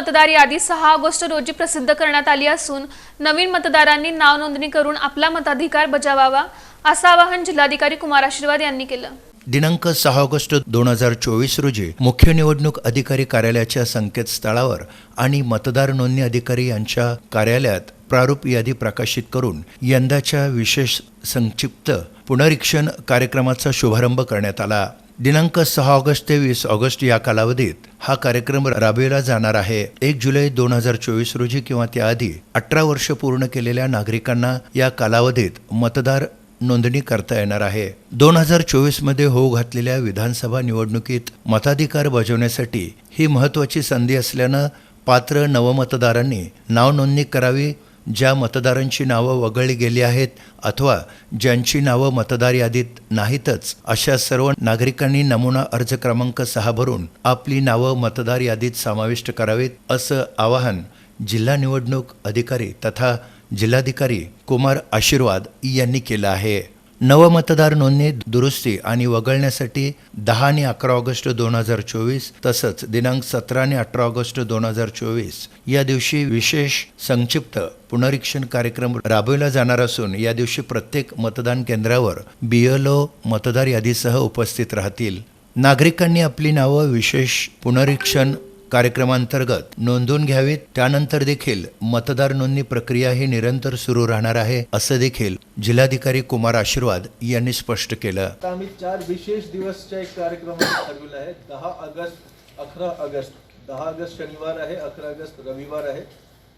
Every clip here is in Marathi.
मतदार यादी सहा ऑगस्ट रोजी प्रसिद्ध करण्यात आली असून नवीन मतदारांनी नाव नोंदणी करून आपला मताधिकार बजावावा असं आवाहन जिल्हाधिकारी कुमार आशीर्वाद यांनी केलं. दिनांक सहा ऑगस्ट दोन हजार चोवीस रोजी मुख्य निवडणूक अधिकारी कार्यालयाच्या संकेतस्थळावर आणि मतदार नोंदणी अधिकारी यांच्या कार्यालयात प्रारूप यादी प्रकाशित करून यंदाच्या विशेष संक्षिप्त पुनरीक्षण कार्यक्रमाचा शुभारंभ करण्यात आला. दिनांक सहा ऑगस्ट ते वीस ऑगस्ट या कालावधीत हा कार्यक्रम राबविला जाणार आहे. एक जुलै दोन हजार चोवीस रोजी किंवा त्याआधी अठरा वर्ष पूर्ण केलेल्या नागरिकांना या कालावधीत मतदार नोंदणी करता येणार आहे. दोन हजार चोवीसमध्ये होऊ घातलेल्या विधानसभा निवडणुकीत मताधिकार बजावण्यासाठी ही महत्वाची संधी असल्यानं पात्र नवमतदारांनी नाव नोंदणी करावी ज्या मतदारांची नावं वगळली गेली आहेत अथवा ज्यांची नावं मतदार यादीत नाहीतच अशा सर्व नागरिकांनी नमुना अर्ज क्रमांक सहा भरून आपली नावं मतदार यादीत समाविष्ट करावीत असं आवाहन जिल्हा निवडणूक अधिकारी तथा जिल्हाधिकारी कुमार आशीर्वाद यांनी केलं आहे. नवमतदार नोंदणी दुरुस्ती आणि वगळण्यासाठी दहा आणि अकरा ऑगस्ट दोन हजार चोवीस तसंच दिनांक सतरा आणि अठरा ऑगस्ट दोन हजार चोवीस या दिवशी विशेष संक्षिप्त पुनरीक्षण कार्यक्रम राबविला जाणार असून या दिवशी प्रत्येक मतदान केंद्रावर बीएलओ मतदार यादीसह उपस्थित राहतील. नागरिकांनी आपली नावं विशेष पुनरीक्षण कार्यक्रमांतर्गत नोंदवून घ्यावीत. त्यानंतर देखील मतदार नोंदणी प्रक्रिया ही निरंतर सुरू राहणार आहे असं देखील जिल्हाधिकारी कुमार आशीर्वाद यांनी स्पष्ट केलं. आम्ही चार विशेष दिवसच्या एक कार्यक्रम ठरविला आहे. दहा ऑगस्ट अकरा ऑगस्ट. दहा ऑगस्ट शनिवार आहे अकरा ऑगस्ट रविवार आहे.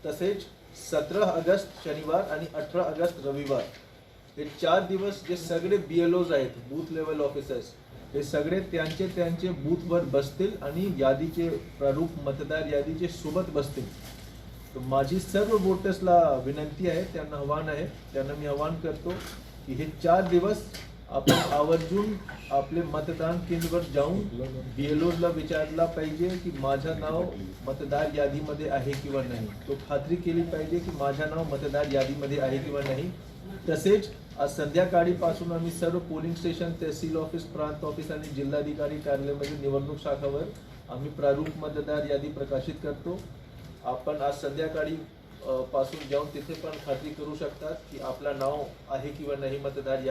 तसेच सतरा ऑगस्ट शनिवार आणि अठरा ऑगस्ट रविवार. हे चार दिवस जे सगळे बी एल ओज आहेत बूथ लेवल ऑफिसर्स हे सगळे त्यांचे त्यांचे बूथवर बसतील आणि यादीचे प्रारूप मतदार यादीचे सोबत बसतील. तर माझी सर्व वोटर्सला विनंती आहे त्यांना आव्हान आहे त्यांना मी आव्हान करतो की हे चार दिवस आपण आवर्जून आपले मतदान केंद्रवर जाऊन बीएलओला विचारला पाहिजे की माझं नाव मतदार यादीमध्ये आहे किंवा नाही. तो खात्री केली पाहिजे की माझं नाव मतदार यादीमध्ये आहे किंवा नाही. तसेच आज संध्याकाळी पासून आम्ही सर्व पोलिंग स्टेशन तहसील ऑफिस प्रांत ऑफिस आणि जिल्हाधिकारी कार्यालयामध्ये निवडणूक शाखावर आम्ही प्रारूप मतदार यादी प्रकाशित करतो. आपण आज संध्याकाळी पासून जाऊन तिथे पण खात्री करू शकतात की आपला नाव आहे किंवा नाही मतदार